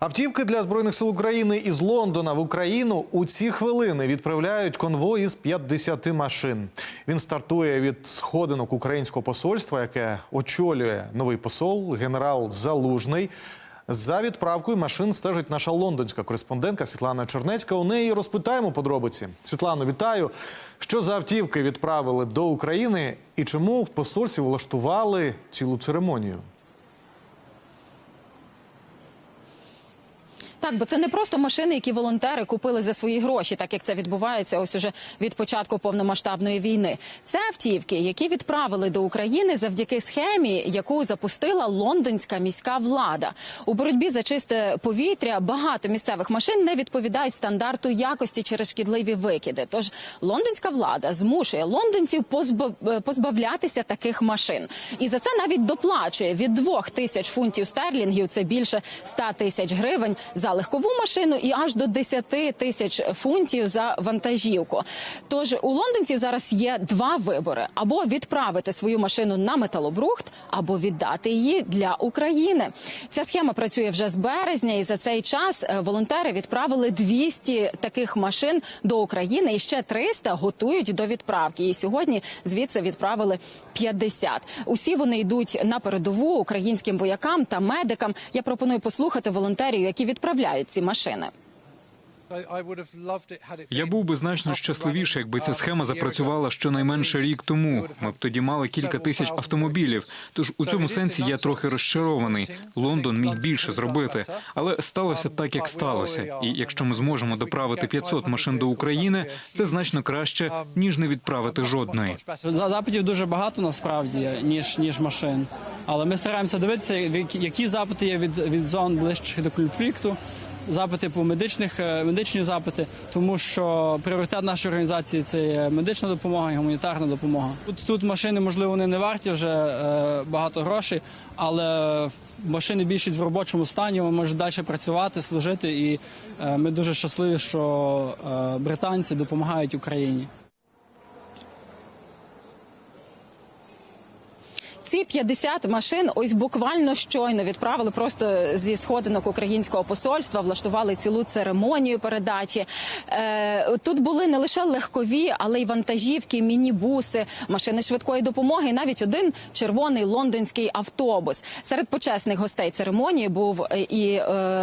Автівки для збройних сил України із Лондона в Україну у ці хвилини відправляють конвой із 50 машин. Він стартує від сходинок українського посольства, яке очолює новий посол, генерал Залужний. За відправкою машин стежить наша лондонська кореспондентка Світлана Чернецька. У неї розпитаємо подробиці. Світлано, вітаю. Що за автівки відправили до України і чому в посольстві влаштували цілу церемонію? Так, бо це не просто машини, які волонтери купили за свої гроші, так як це відбувається ось уже від початку повномасштабної війни. Це автівки, які відправили до України завдяки схемі, яку запустила лондонська міська влада. У боротьбі за чисте повітря багато місцевих машин не відповідають стандарту якості через шкідливі викиди. Тож лондонська влада змушує лондонців позбав- позбавлятися таких машин, і за це навіть доплачує від двох тисяч фунтів стерлінгів. Це більше 100 тисяч гривень за легкову машину і аж до 10 тисяч фунтів за вантажівку. Тож у лондонців зараз є два вибори: або відправити свою машину на металобрухт, або віддати її для України. Ця схема працює вже з березня, і за цей час е, волонтери відправили 200 таких машин до України, і ще 300 готують до відправки. І сьогодні звідси відправили 50. Усі вони йдуть на передову українським воякам та медикам. Я пропоную послухати волонтерів, які відправляють ці машини. Я був би значно щасливіше, якби ця схема запрацювала щонайменше рік тому. Ми б тоді мали кілька тисяч автомобілів. Тож у цьому сенсі я трохи розчарований. Лондон міг більше зробити, але сталося так, як сталося. І якщо ми зможемо доправити 500 машин до України, це значно краще ніж не відправити жодної. Запитів дуже багато насправді, ніж, ніж машин. Але ми стараємося дивитися, в які- які запити є від, від зон ближчих до конфлікту, запити по медичних, е, медичні запити, тому що пріоритет нашої організації це є медична допомога і гуманітарна допомога. Тут, тут машини, можливо, вони не варті вже е, багато грошей, але машини більшість в робочому стані, вони можуть далі працювати, служити. І е, ми дуже щасливі, що британці допомагають Україні. Ці 50 машин ось буквально щойно відправили просто зі сходинок українського посольства, влаштували цілу церемонію передачі. Е, тут були не лише легкові, але й вантажівки, мінібуси, машини швидкої допомоги, і навіть один червоний лондонський автобус. Серед почесних гостей церемонії був е, і е,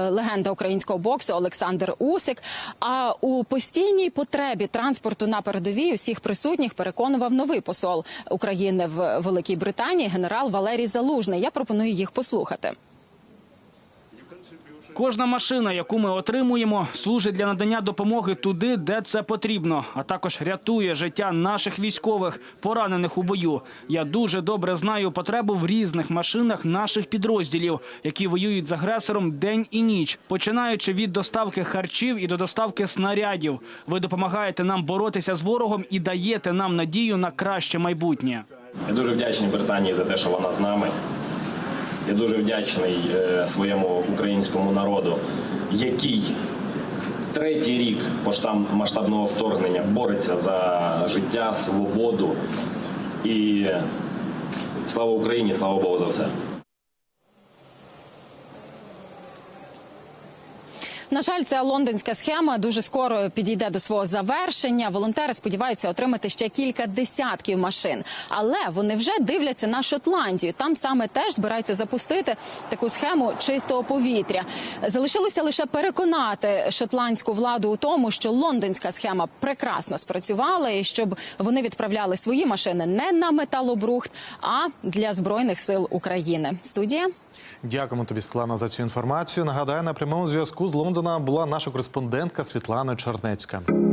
легенда українського боксу Олександр Усик. А у постійній потребі транспорту на передовій усіх присутніх переконував новий посол України в Великій Британії, генерал Валерій Залужний. Я пропоную їх послухати. Кожна машина, яку ми отримуємо, служить для надання допомоги туди, де це потрібно, а також рятує життя наших військових, поранених у бою. Я дуже добре знаю потребу в різних машинах наших підрозділів, які воюють з агресором день і ніч, починаючи від доставки харчів і до доставки снарядів. Ви допомагаєте нам боротися з ворогом і даєте нам надію на краще майбутнє. Я дуже вдячний Британії за те, що вона з нами. Я дуже вдячний е, своєму українському народу, який третій рік масштабного вторгнення бореться за життя, свободу. І слава Україні, слава Богу за все. На жаль, ця лондонська схема дуже скоро підійде до свого завершення. Волонтери сподіваються отримати ще кілька десятків машин, але вони вже дивляться на Шотландію. Там саме теж збираються запустити таку схему чистого повітря. Залишилося лише переконати шотландську владу у тому, що лондонська схема прекрасно спрацювала, і щоб вони відправляли свої машини не на металобрухт, а для збройних сил України. Студія. Дякуємо тобі, Світлана, за цю інформацію. Нагадаю, на прямому зв'язку з Лондона була наша кореспондентка Світлана Чернецька.